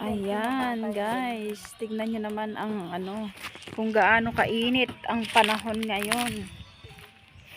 Ayan, guys. Tignan nyo naman ang ano, kung gaano kainit ang panahon ngayon.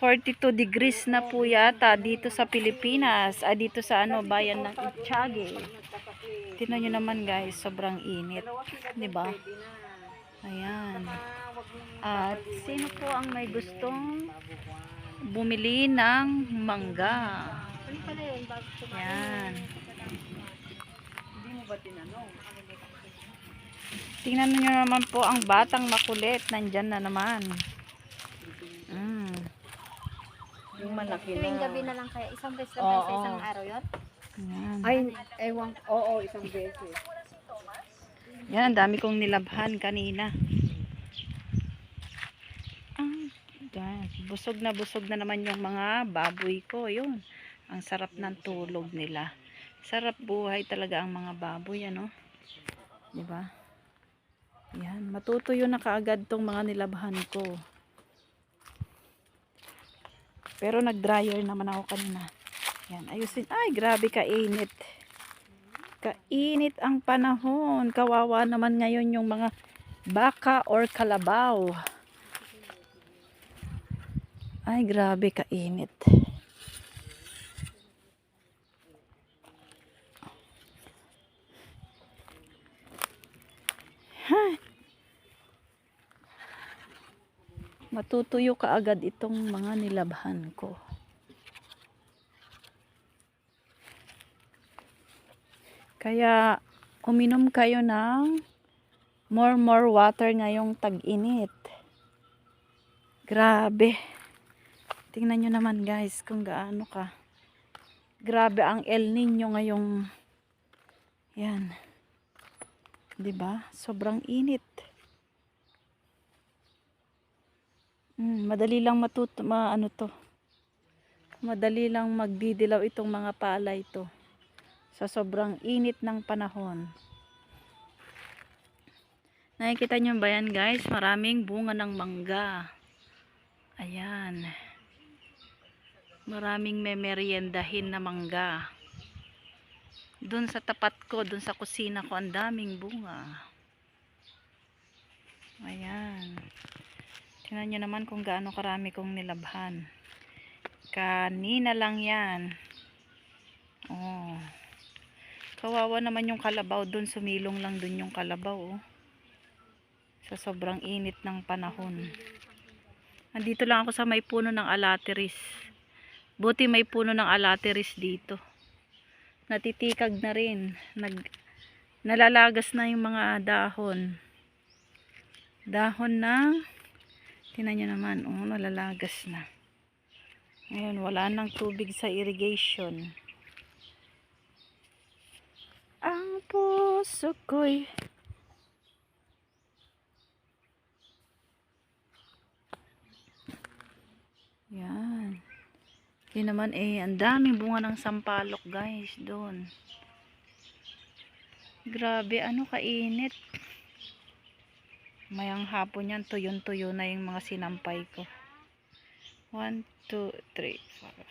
42 degrees na po yata dito sa Pilipinas. Ah, dito sa ano, bayan ng Itchage. Tignan nyo naman, guys. Sobrang init. ba? Ayan. At sino po ang may gustong bumili ng mangga? Yan. Tingnan nyo naman po ang batang makulit. Nandyan na naman. Mm. Yung malaki Tuwing na. gabi na lang kaya isang beses lang Oo. sa isang araw yun? Yan. Ay, ewan, oo, isang beses. Yan, ang dami kong nilabhan kanina. Ang guys, busog na busog na naman yung mga baboy ko. Yun. Ang sarap ng tulog nila. Sarap buhay talaga ang mga baboy, ano? 'Di ba? Yan, matutuyo na kaagad tong mga nilabhan ko. Pero nag-dryer naman ako kanina. Yan, ayusin. Ay, grabe kainit. Kainit ang panahon. Kawawa naman ngayon yung mga baka or kalabaw. Ay, grabe kainit. Hay. Matutuyo kaagad itong mga nilabhan ko. Kaya uminom kayo ng more more water ngayong tag-init. Grabe. Tingnan nyo naman guys kung gaano ka. Grabe ang El Nino ngayong yan. 'Di ba? Sobrang init. Mm, madali lang matut ma ano to. Madali lang magdidilaw itong mga palay to sa sobrang init ng panahon. Nakikita nyo ba yan guys? Maraming bunga ng mangga. Ayan. Maraming memeryendahin na mangga. Doon sa tapat ko, doon sa kusina ko, ang daming bunga. Ayan. Tingnan nyo naman kung gaano karami kong nilabhan. Kanina lang yan. Oh. Kawawa naman yung kalabaw doon. Sumilong lang doon yung kalabaw. Oh. Sa sobrang init ng panahon. Nandito lang ako sa may puno ng alateris. Buti may puno ng alateris dito. Natitikag na rin. Nag, nalalagas na yung mga dahon. Dahon ng tinan nyo naman. Oh, nalalagas na. Ngayon, wala nang tubig sa irrigation. Ang puso ko'y Yan. Yun naman eh, ang daming bunga ng sampalok guys, doon. Grabe, ano kainit. Mayang hapon yan, tuyon-tuyo na yung mga sinampay ko. 1, 2, 3,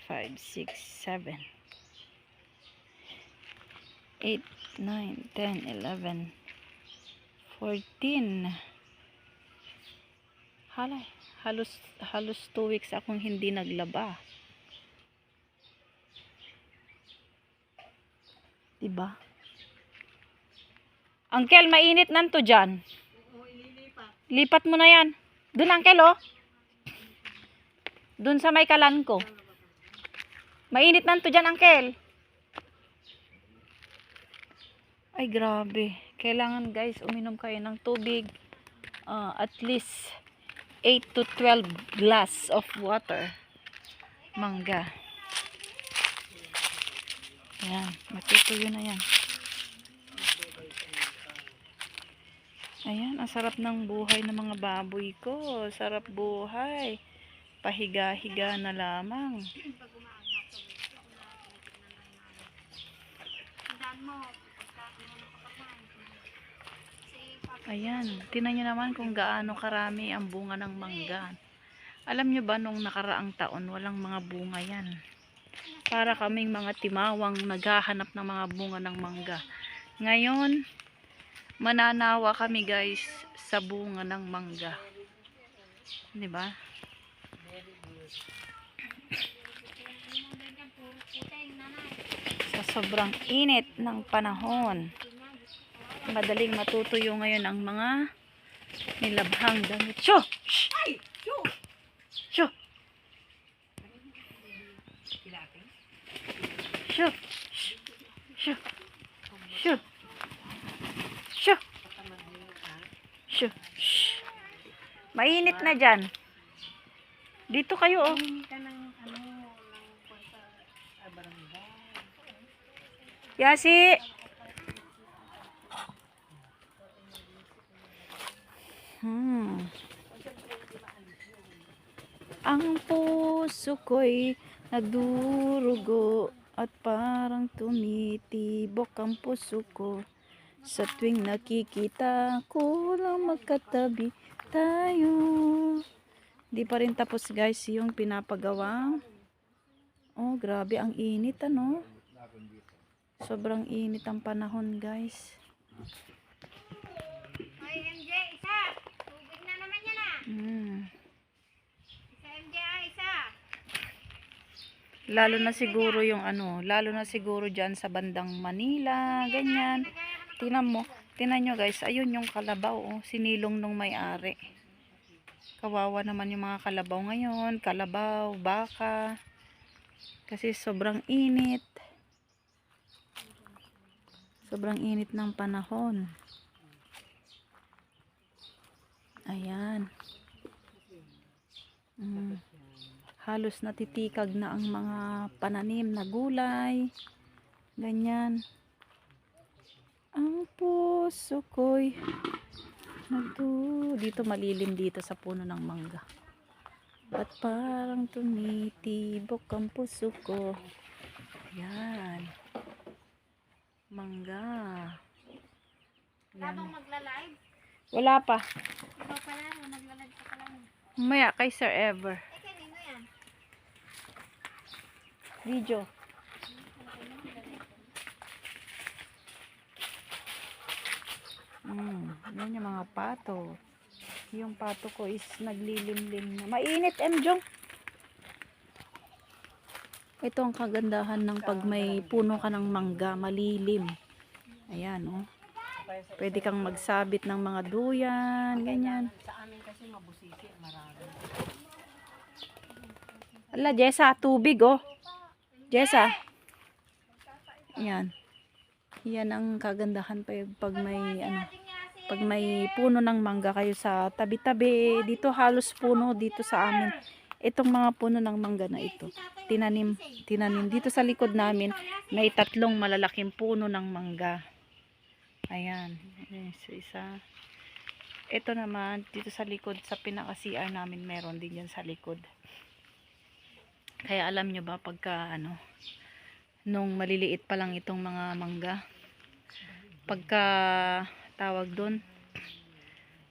4, 5, 6, 7, 8, 9, 10, 11, 14. Halay, halos, halos 2 weeks akong hindi naglaba. Diba? Uncle, mainit nanto dyan. Lipat mo na yan. Doon, Uncle, oh. Doon sa may kalan ko. Mainit nanto dyan, Uncle. Ay, grabe. Kailangan, guys, uminom kayo ng tubig. ah, at least 8 to 12 glass of water. Mangga. Ayan, matutuyo na yan. Ayan, ang sarap ng buhay ng mga baboy ko. Sarap buhay. Pahiga-higa na lamang. Ayan, tinan nyo naman kung gaano karami ang bunga ng mangga. Alam nyo ba nung nakaraang taon, walang mga bunga yan. Para kaming mga timawang naghahanap ng mga bunga ng mangga. Ngayon, mananawa kami guys sa bunga ng mangga. 'Di ba? Sa sobrang init ng panahon, madaling matutuyo ngayon ang mga nilabhang damit. Shoo! Shoo! Shoo! Shoo! Shoo! Shoo! Shh! Mainit na dyan. Dito kayo oh. Yasi! Hmm. Ang puso ko'y nagdurugo at parang tumitibok ang puso ko. Sa tuwing nakikita ko lang magkatabi tayo. Di pa rin tapos guys yung pinapagawa. Oh, grabe ang init ano. Sobrang init ang panahon guys. Hoy, MJ, isa! Tubig na naman yan ah! Mm. Isa, MJ, ah, isa! Lalo na siguro yung ano, lalo na siguro dyan sa bandang Manila, ganyan. Tingnan mo, tingnan nyo guys, ayun yung kalabaw, oh, sinilong nung may-ari. Kawawa naman yung mga kalabaw ngayon, kalabaw, baka. Kasi sobrang init. Sobrang init ng panahon. Ayan. Mm. Halos natitikag na ang mga pananim na gulay. Ganyan. Ang puso ko'y nagdu... Dito malilim dito sa puno ng mangga. Ba't parang tumitibok ang puso ko? Yan. Mangga. Yan. Habang magla-live, Wala pa. ikaw pala, no, nagla-live ka pala. no. Maya kay Sir Ever. Eh, kanino yan? Video. Mm, yan yung mga pato. Yung pato ko is naglilimlim na. Mainit, M. Jong. Ito ang kagandahan ng pag may puno ka ng mangga, malilim. Ayan, oh. Pwede kang magsabit ng mga duyan, ganyan. Sa amin kasi mabusisi, marami. Ala, Jessa, tubig, oh. Jessa. Yan. Yan ang kagandahan pa pag may, ano, pag may puno ng mangga kayo sa tabi-tabi. Dito halos puno dito sa amin. Itong mga puno ng mangga na ito. Tinanim, tinanim. Dito sa likod namin, may tatlong malalaking puno ng mangga. Ayan, so isa. Ito naman, dito sa likod, sa pinaka-CR namin, meron din yan sa likod. Kaya alam nyo ba pagka ano, nung maliliit pa lang itong mga mangga, pagka tawag doon,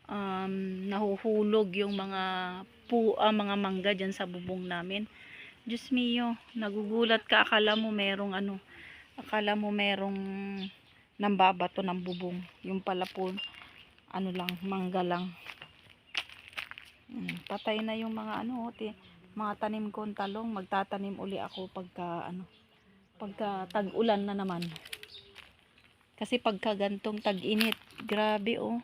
um, nahuhulog yung mga pu, ah, mga mangga dyan sa bubong namin. Diyos mio, nagugulat ka, akala mo merong ano, akala mo merong nambabato ng bubong. Yung pala po, ano lang, mangga lang. Mm, patay na yung mga ano, ti, mga tanim kong talong, magtatanim uli ako pagka ano, pagka tag-ulan na naman. Kasi pagka gantong tag-init, grabe oh.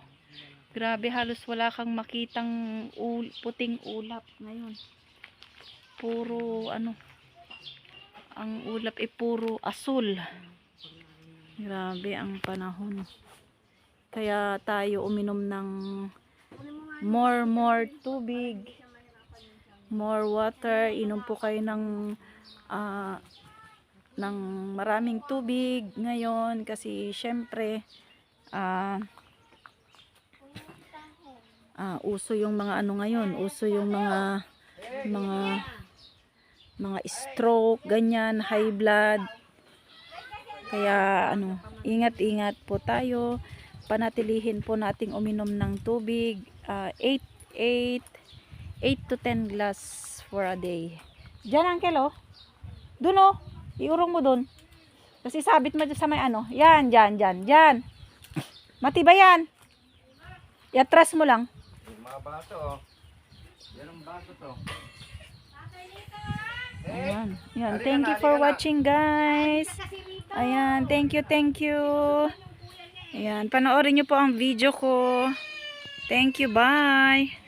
Grabe halos wala kang makitang ul puting ulap ngayon. Puro ano, ang ulap ay puro asul. Grabe ang panahon. Kaya tayo uminom ng more more tubig more water, inom po kayo ng ah, ng maraming tubig ngayon kasi syempre ah ah, uso yung mga ano ngayon, uso yung mga mga mga stroke, ganyan, high blood. Kaya ano, ingat-ingat po tayo. Panatilihin po nating uminom ng tubig. 8 8 8 to 10 glass for a day. Diyan, uncle, oh. Doon, oh. Iurong mo doon. Kasi sabit mo sa may ano. Yan, dyan, dyan, dyan. Matibay yan. Iatras mo lang. Yung mga baso, oh. Yan ang baso to. Ayan. Ayan. Thank you for watching guys. Ayan. Thank you, thank you. Ayan. Panoorin nyo po ang video ko. Thank you. Bye.